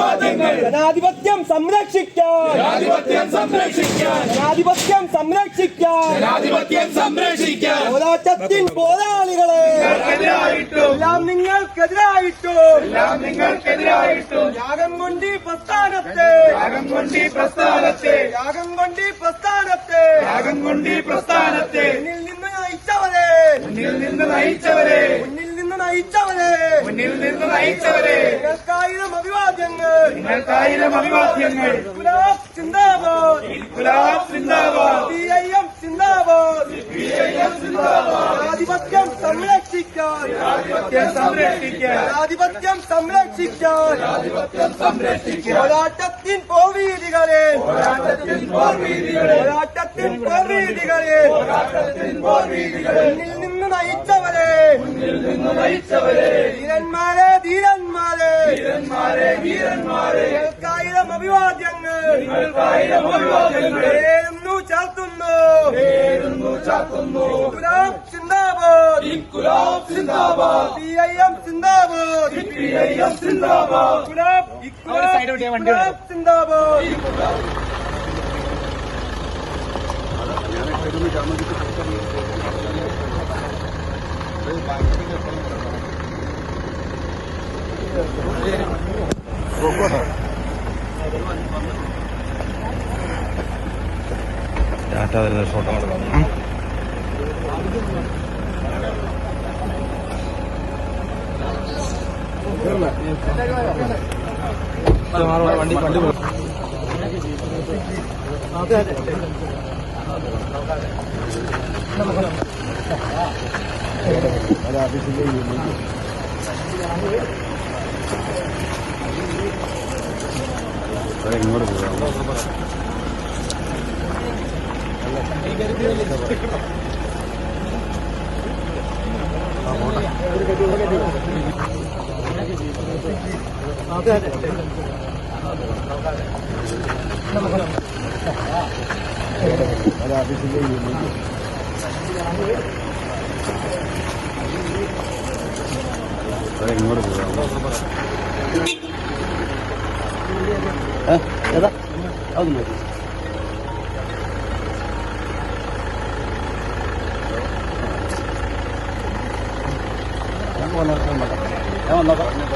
ജനാധിപത്യം സംരക്ഷിക്കാൻ. ജനാധിപത്യം സംരക്ഷിക്കാൻ. ജനാധിപത്യം സംരക്ഷിക്കാൻ. ജനാധിപത്യം സംരക്ഷിക്കാൻ. പോരാട്ടത്തിൻ പോരാളികളെ. എല്ലാം നിങ്ങൾക്കെതിരായിട്ടും. എല്ലാം നിങ്ങൾക്കെതിരായിട്ടും. യാഗം കൊണ്ടി പ്രസ്ഥാനത്തെ. യാഗം കൊണ്ടി പ്രസ്ഥാനത്തെ. യാഗം കൊണ്ടി പ്രസ്ഥാനത്തെ. യാഗം കൊണ്ടി പ്രസ്ഥാനത്തെ. മുന്നിൽ നിന്ന് നയിച്ചവരെ. മുന്നിൽ നിന്ന് നയിച്ചവരെ. നയിച്ചവരെ മുന്നിൽ നിന്ന് നയിച്ചവരെ നിങ്ങൾക്കായിരം അഭിവാദ്യങ്ങൾ. നിങ്ങൾക്കായിരം അഭിവാദ്യങ്ങൾ. ഗുലാബ് സിന്ദാബാദ് ഗുലാബ് സിന്ദാബാദ് സി ഐ എം സിന്ദാബാദ് ജനാധിപത്യം സംരക്ഷിക്കാൻ. ജനാധിപത്യം സംരക്ഷിക്കാൻ. പോരാട്ടത്തിൻ പോർവീതികളെ. പോരാട്ടത്തിൻ പോർവീതികളെ. പോരാട്ടത്തിൻ പോർവീതികളെ. മുന്നിൽ ധീരന്മാരെ ധീരന്മാരെ. വീരന്മാരെ വീരന്മാരെ നിങ്ങൾക്കായിരം അഭിവാദ്യങ്ങൾ. നിങ്ങൾക്കായിരം അഭിവാദ്യങ്ങൾ. പേരുന്നു ചേർത്തുന്നു പേരുന്നു ചാത്തുന്നു. ഗുലാബ് സിന്ദാബാദ്. ഇൻകുലാബ് സിന്ദാബാദ്. സി ഐ എം സിന്ദാബാദ്. സിപിഐഎം സിന്ദാബാദ് ഗുലാബ് ഗുലാബ് സിന്ദാബാദ്. ടാറ്റ വരുന്ന ഫോട്ടോ വണ്ടി വണ്ടി ഇങ്ങോട്ട് പോകാം ഇങ്ങോട്ട് പോകാം. അതെ അത് മതി ഞാൻ വന്നോക്കാം ഞാൻ വന്നോക്കാം ഞാൻ